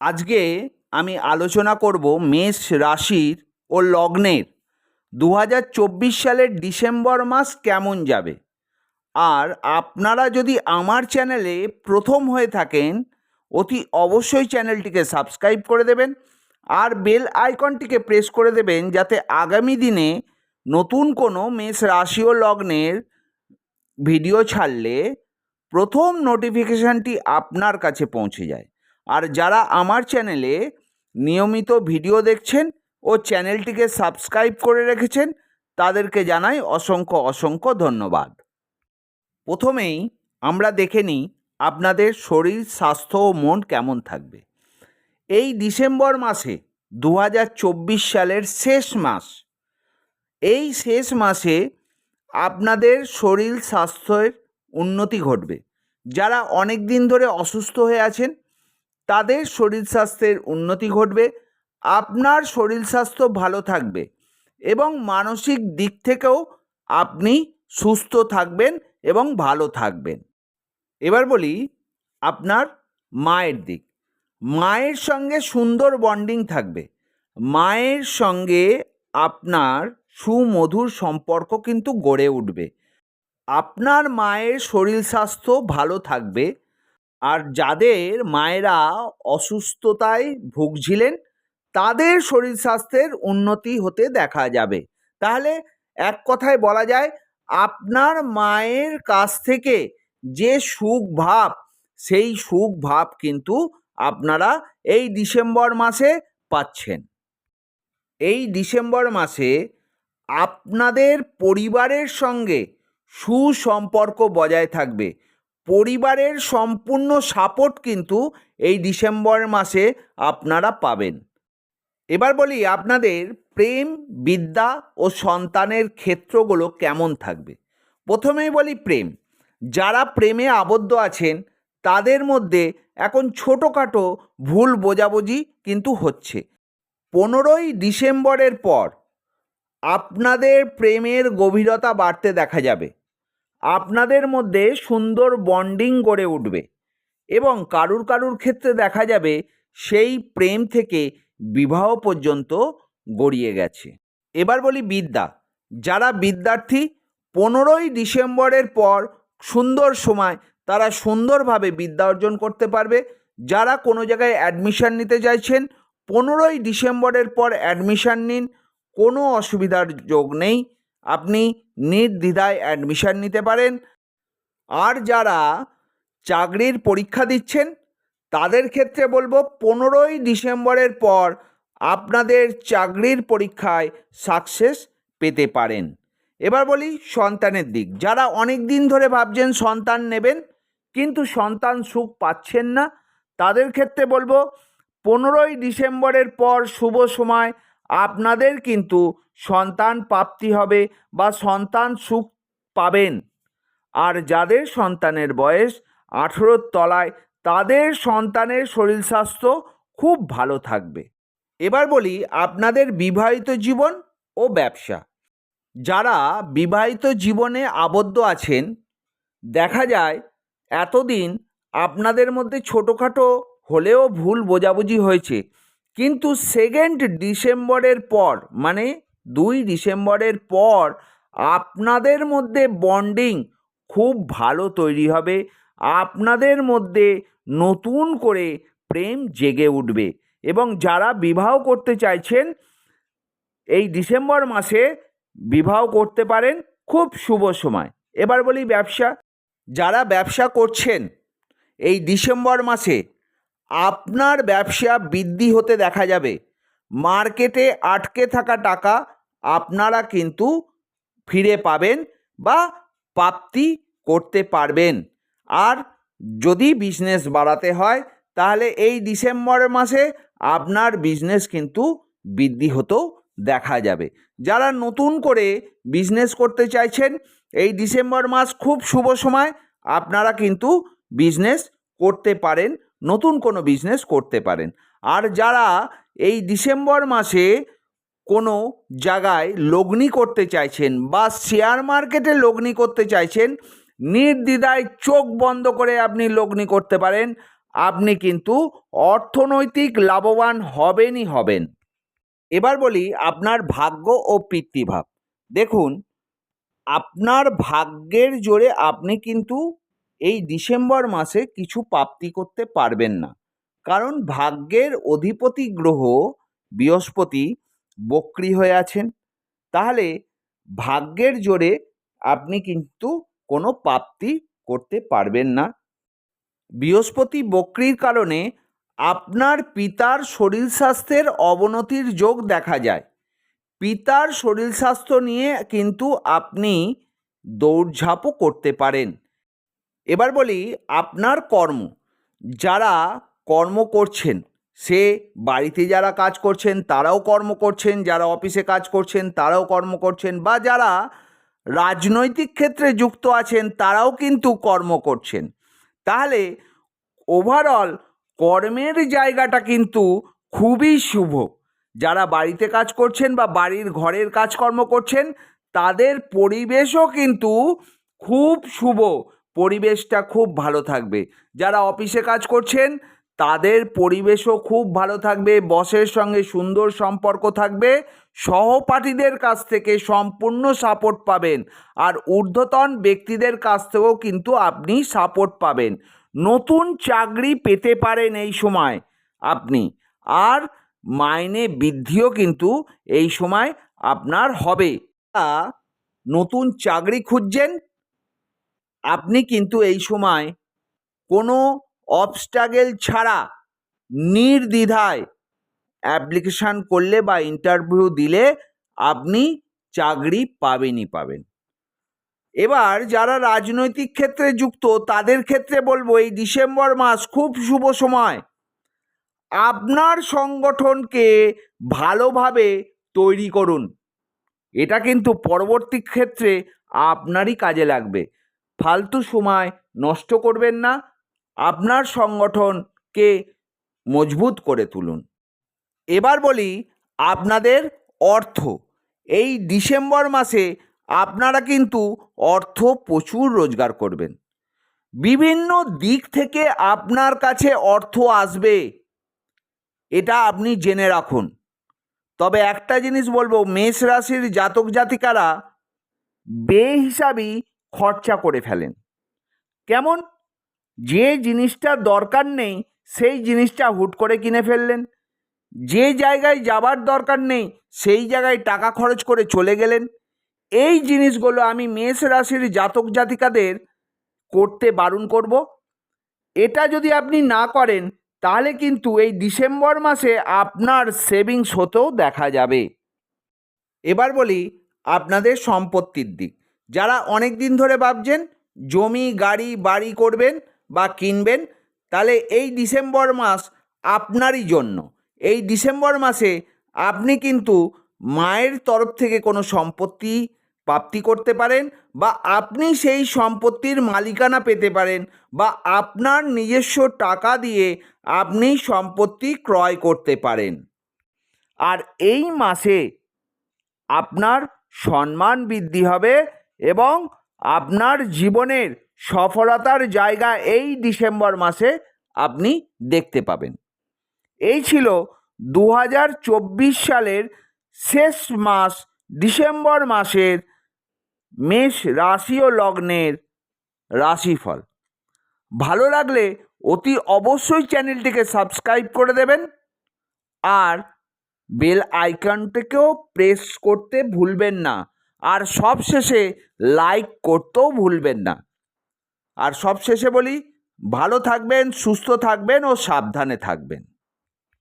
আজকে আমি আলোচনা করব মেষ রাশির ও লগ্নের। দু হাজার চব্বিশ সালের ডিসেম্বর মাস কেমন যাবে? আর আপনারা যদি আমার চ্যানেলে প্রথম হয়ে থাকেন, অতি অবশ্যই চ্যানেলটিকে সাবস্ক্রাইব করে দেবেন আর বেল আইকনটিকে প্রেস করে দেবেন যাতে আগামী দিনে নতুন কোনো মেষ রাশি ও লগ্নের ভিডিও ছাড়লে প্রথম নোটিফিকেশানটি আপনার কাছে পৌঁছে যায়। আর যারা আমার চ্যানেলে নিয়মিত ভিডিও দেখছেন ও চ্যানেলটিকে সাবস্ক্রাইব করে রেখেছেন, তাদেরকে জানাই অসংখ্য অসংখ্য ধন্যবাদ। প্রথমেই আমরা দেখে নিই আপনাদের শরীর, স্বাস্থ্য ও মন কেমন থাকবে। এই ডিসেম্বর মাসে দু হাজার চব্বিশ সালের শেষ মাস। এই শেষ মাসে আপনাদের শরীর, স্বাস্থ্যের উন্নতি ঘটবে। যারা অনেক দিন ধরে অসুস্থ হয়ে আছেন তাদের শরীর স্বাস্থ্যের উন্নতি ঘটবে, আপনার শরীর স্বাস্থ্য ভালো থাকবে এবং মানসিক দিক থেকেও আপনি সুস্থ থাকবেন এবং ভালো থাকবেন। এবার বলি আপনার মায়ের দিক। মায়ের সঙ্গে সুন্দর বন্ডিং থাকবে। মায়ের সঙ্গে আপনার সুমধুর সম্পর্ক কিন্তু গড়ে উঠবে। আপনার মায়ের শরীর স্বাস্থ্য ভালো থাকবে আর যাদের মায়েরা অসুস্থতায় ভুগছিলেন, তাদের শরীর স্বাস্থ্যের উন্নতি হতে দেখা যাবে। তাহলে এক কথায় বলা যায়, আপনার মায়ের কাছ থেকে যে সুখ ভাব সেই সুখ ভাব কিন্তু আপনারা এই ডিসেম্বর মাসে পাচ্ছেন। এই ডিসেম্বর মাসে আপনাদের পরিবারের সঙ্গে সুসম্পর্ক বজায় থাকবে। পরিবারের সম্পূর্ণ সাপোর্ট কিন্তু এই ডিসেম্বর মাসে আপনারা পাবেন। এবার বলি আপনাদের প্রেম, বিদ্যা ও সন্তানের ক্ষেত্রগুলো কেমন থাকবে? প্রথমেই বলি প্রেম। যারা প্রেমে আবদ্ধ আছেন, তাদের মধ্যে এখন ছোটোখাটো ভুল বোঝাবুঝি কিন্তু হচ্ছে। পনেরোই ডিসেম্বরের পর আপনাদের প্রেমের গভীরতা বাড়তে দেখা যাবে। আপনাদের মধ্যে সুন্দর বন্ডিং গড়ে উঠবে। এবং কারুর কারুর ক্ষেত্রে দেখা যাবে সেই প্রেম থেকে বিবাহ পর্যন্ত গড়িয়ে গেছে। এবার বলি বিদ্যা। যারা বিদ্যার্থী, পনেরোই ডিসেম্বরের পর সুন্দর সময় তারা সুন্দরভাবে বিদ্যা অর্জন করতে পারবে। যারা কোনো জায়গায় অ্যাডমিশান নিতে চাইছেন, পনেরোই ডিসেম্বরের পর অ্যাডমিশান নিন, কোনো অসুবিধার যোগ নেই। আপনি নির্দ্বিধায় অ্যাডমিশান নিতে পারেন। আর যারা চাকরির পরীক্ষা দিচ্ছেন, তাদের ক্ষেত্রে বলব পনেরোই ডিসেম্বরের পর আপনাদের চাকরির পরীক্ষায় সাকসেস পেতে পারেন। এবার বলি সন্তানের দিক। যারা অনেক দিন ধরে ভাবছেন সন্তান নেবেন, কিন্তু সন্তান সুখ পাচ্ছেন না, তাদের ক্ষেত্রে বলব পনেরোই ডিসেম্বরের পর শুভ সময় আপনাদের কিন্তু সন্তান প্রাপ্তি হবে বা সন্তান সুখ পাবেন। আর যাদের সন্তানের বয়স আঠেরোর তলায়, তাদের সন্তানের শরীর স্বাস্থ্য খুব ভালো থাকবে। এবার বলি আপনাদের বিবাহিত জীবন ও ব্যবসা। যারা বিবাহিত জীবনে আবদ্ধ আছেন, দেখা যায় এতদিন আপনাদের মধ্যে ছোটোখাটো হলেও ভুল বোঝাবুঝি হয়েছে। কিন্তু সেকেন্ড ডিসেম্বরের পর মানে দুই ডিসেম্বরের পর আপনাদের মধ্যে বন্ডিং খুব ভালো তৈরি হবে। আপনাদের মধ্যে নতুন করে প্রেম জেগে উঠবে এবং যারা বিবাহ করতে চাইছেন, এই ডিসেম্বর মাসে বিবাহ করতে পারেন। খুব শুভ সময়। এবার বলি ব্যবসা। যারা ব্যবসা করছেন, এই ডিসেম্বর মাসে আপনার ব্যবসা বৃদ্ধি হতে দেখা যাবে। মার্কেটে আটকে থাকা টাকা আপনারা কিন্তু ফিরে পাবেন বা প্রাপ্তি করতে পারবেন। আর যদি বিজনেস বাড়াতে হয়, তাহলে এই ডিসেম্বর মাসে আপনার বিজনেস কিন্তু বৃদ্ধি হতেও দেখা যাবে। যারা নতুন করে বিজনেস করতে চাইছেন, এই ডিসেম্বর মাস খুব শুভ সময়। আপনারা কিন্তু বিজনেস করতে পারেন, নতুন কোনো বিজনেস করতে পারেন। আর যারা এই ডিসেম্বর মাসে কোনো জায়গায় লগ্নি করতে চাইছেন বা শেয়ার মার্কেটে লগ্নি করতে চাইছেন, নির্দ্বিধায় চোখ বন্ধ করে আপনি লগ্নি করতে পারেন। আপনি কিন্তু অর্থনৈতিক লাভবান হবেনই হবেন। এবার বলি আপনার ভাগ্য ও পিতৃভাব। দেখুন, আপনার ভাগ্যের জোরে আপনি কিন্তু এই ডিসেম্বর মাসে কিছু প্রাপ্তি করতে পারবেন না। কারণ ভাগ্যের অধিপতি গ্রহ বৃহস্পতি বক্রি হয়ে আছেন, তাহলে ভাগ্যের জোরে আপনি কিন্তু কোনো প্রাপ্তি করতে পারবেন না। বৃহস্পতি বক্রির কারণে আপনার পিতার শরীর স্বাস্থ্যের অবনতির যোগ দেখা যায়। পিতার শরীর স্বাস্থ্য নিয়ে কিন্তু আপনি দৌড়ঝাঁপও করতে পারেন। এবার বলি আপনার কর্ম, যারা কর্ম করছেন সে বাড়িতে যারা কাজ করছেন, তারাও কর্ম করছেন, যারা অফিসে কাজ করছেন, তারাও কর্ম করছেন বা যারা রাজনৈতিক ক্ষেত্রে যুক্ত আছেন, তারাও কিন্তু কর্ম করছেন। তাহলে ওভারঅল কর্মের জায়গাটা কিন্তু খুবই শুভ। যারা বাড়িতে কাজ করছেন বা বাড়ির ঘরের কাজকর্ম করছেন, তাদের পরিবেশও কিন্তু খুব শুভ, পরিবেশটা খুব ভালো থাকবে। যারা অফিসে কাজ করছেন তাদের পরিবেশও খুব ভালো থাকবে, বসের সঙ্গে সুন্দর সম্পর্ক থাকবে, সহপাঠীদের কাছ থেকে সম্পূর্ণ সাপোর্ট পাবেন আর ঊর্ধ্বতন ব্যক্তিদের কাছ থেকেও কিন্তু আপনি সাপোর্ট পাবেন। নতুন চাকরি পেতে পারেন এই সময় আপনি আর মাইনে বৃদ্ধিও কিন্তু এই সময় আপনার হবে। নতুন চাকরি খুঁজছেন, আপনি কিন্তু এই সময় কোনো অবস্টাগেল ছাড়া নির্দ্বিধায় অ্যাপ্লিকেশান করলে বা ইন্টারভিউ দিলে আপনি চাকরি পাবেনই পাবেন। এবার যারা রাজনৈতিক ক্ষেত্রে যুক্ত, তাদের ক্ষেত্রে বলব এই ডিসেম্বর মাস খুব শুভ সময়। আপনার সংগঠনকে ভালোভাবে তৈরি করুন। এটা কিন্তু পরবর্তী ক্ষেত্রে আপনারই কাজে লাগবে। ফালতু সময় নষ্ট করবেন না। আপনার সংগঠনকে মজবুত করে তুলুন। এবার বলি আপনাদের অর্থ। এই ডিসেম্বর মাসে আপনারা কিন্তু অর্থ প্রচুর রোজগার করবেন। বিভিন্ন দিক থেকে আপনার কাছে অর্থ আসবে, এটা আপনি জেনে রাখুন। তবে একটা জিনিস বলব, মেষ রাশির জাতক জাতিকারা বেহিসাবি খরচা করে ফেলেন। কেমন? যে জিনিসটা দরকার নেই, সেই জিনিসটা হুট করে কিনে ফেললেন। যে জায়গায় যাবার দরকার নেই, সেই জায়গায় টাকা খরচ করে চলে গেলেন। এই জিনিসগুলো আমি মেষ রাশির জাতক জাতিকাদের করতে বারণ করব। এটা যদি আপনি না করেন, তাহলে কিন্তু এই ডিসেম্বর মাসে আপনার সেভিংস হতেও দেখা যাবে। এবার বলি আপনাদের সম্পত্তির দিক। যারা অনেক দিন ধরে ভাবছেন, জমি, গাড়ি, বাড়ি করবেন বা কিনবেন, তাহলে এই ডিসেম্বর মাস আপনারই জন্য। এই ডিসেম্বর মাসে আপনি কিন্তু মায়ের তরফ থেকে কোনো সম্পত্তি প্রাপ্তি করতে পারেন বা আপনি সেই সম্পত্তির মালিকানা পেতে পারেন বা আপনার নিজস্ব টাকা দিয়ে আপনি সম্পত্তি ক্রয় করতে পারেন। আর এই মাসে আপনার সম্মান বৃদ্ধি হবে এবং আপনার জীবনের সফলতার জায়গা এই ডিসেম্বর মাসে আপনি দেখতে পাবেন। এই ছিল দু হাজার চব্বিশ সালের শেষ মাস, ডিসেম্বর মাসের মেষ রাশি ও লগ্নের রাশিফল। ভালো লাগলে অতি অবশ্যই চ্যানেলটিকে সাবস্ক্রাইব করে দেবেন আর বেল আইকনটিকেও প্রেস করতে ভুলবেন না। আর সবশেষে লাইক করতেও ভুলবেন না। আর সবশেষে বলি ভালো থাকবেন সুস্থ থাকবেন ও সাবধানে থাকবেন।